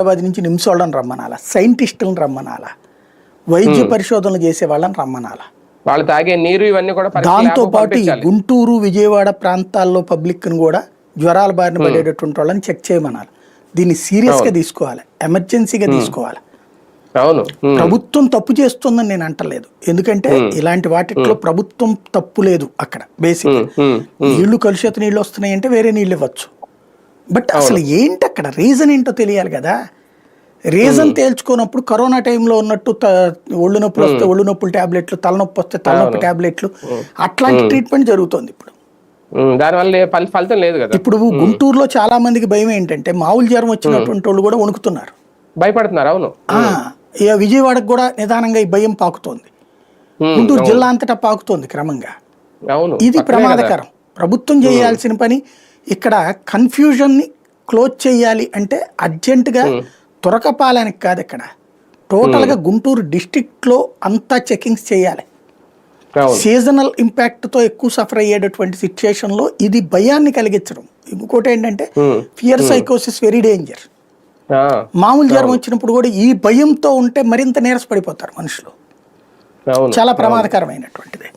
హైదరాబాద్ నుంచి నిమ్స్ వాళ్ళని రమ్మనాల సైంటిస్టులను రమ్మనాల వైద్య పరిశోధనలు చేసే వాళ్ళని రమ్మనాల? వాళ్ళు తాగే నీరు ఇవన్నీ కూడా దాంతో పాటు. గుంటూరు విజయవాడ ప్రాంతాల్లో పబ్లిక్ను కూడా జ్వరాల బారిన పడేటటువంటి వాళ్ళని చెక్ చేయమనాలి. దీన్ని సీరియస్గా తీసుకోవాలి ఎమర్జెన్సీగా తీసుకోవాలి. అవును. ప్రభుత్వం తప్పు చేస్తుందని నేను అంటలేదు. ఎందుకంటే ఇలాంటి వాటిట్లో ప్రభుత్వం తప్పు లేదు అక్కడ బేసిక్ నీళ్ళు కలుషిత నీళ్ళు వస్తున్నాయి అంటే వేరే నీళ్ళు ఇవ్వచ్చు. బట్ అసలు ఏంటి అక్కడ? రీజన్ ఏంటో తెలియాలి కదా. రీజన్ తేల్చుకున్నప్పుడు కరోనా టైంలో ఉన్నట్టు ఒళ్ళు నొప్పులు వస్తే ఒళ్ళు నొప్పులు టాబ్లెట్లు తలనొప్పి వస్తే తలనొప్పి టాబ్లెట్లు అట్లాంటి ట్రీట్మెంట్ జరుగుతోంది ఇప్పుడు. దానివల్ల ఫలితం లేదు కదా. ఇప్పుడు గుంటూరులో చాలా మందికి భయం ఏంటంటే మామూలు జ్వరం వచ్చినటువంటి వాళ్ళు కూడా వణుకుతున్నారు. భయపడుతున్నారు అవును. ఇక విజయవాడకు కూడా నిదానంగా ఈ భయం పాకుతోంది. గుంటూరు జిల్లా అంతటా పాకుతోంది క్రమంగా. అవును. ఇది. ప్రమాదకరం. ప్రభుత్వం చేయాల్సిన పని ఇక్కడ కన్ఫ్యూజన్ని క్లోజ్ చేయాలి అంటే అర్జెంటుగా తురకపాలనికి కాదు ఇక్కడ. టోటల్గా గుంటూరు డిస్ట్రిక్ట్లో అంతా చెకింగ్స్ చేయాలి. సీజనల్ ఇంపాక్ట్తో ఎక్కువ సఫర్ అయ్యేటటువంటి సిచ్యుయేషన్లో ఇది భయాన్ని కలిగించడం. ఇంకోటి ఏంటంటే ఫియర్ సైకోసిస్ వెరీ డేంజర్ మామూలు జ్వరం వచ్చినప్పుడు కూడా ఈ భయంతో ఉంటే మరింత నీరసపడిపోతారు మనుషులు. అవును. చాలా ప్రమాదకరమైనటువంటిది.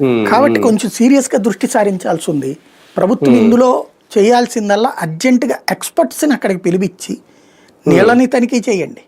ఉమ్, కాబట్టి కొంచెం సీరియస్గా దృష్టి సారించాల్సి ఉంది. ప్రభుత్వం ఇందులో చేయాల్సిందల్లా అర్జెంటుగా ఎక్స్పర్ట్స్ని అక్కడికి పిలిపించి నీళ్ళని తనిఖీ చేయండి.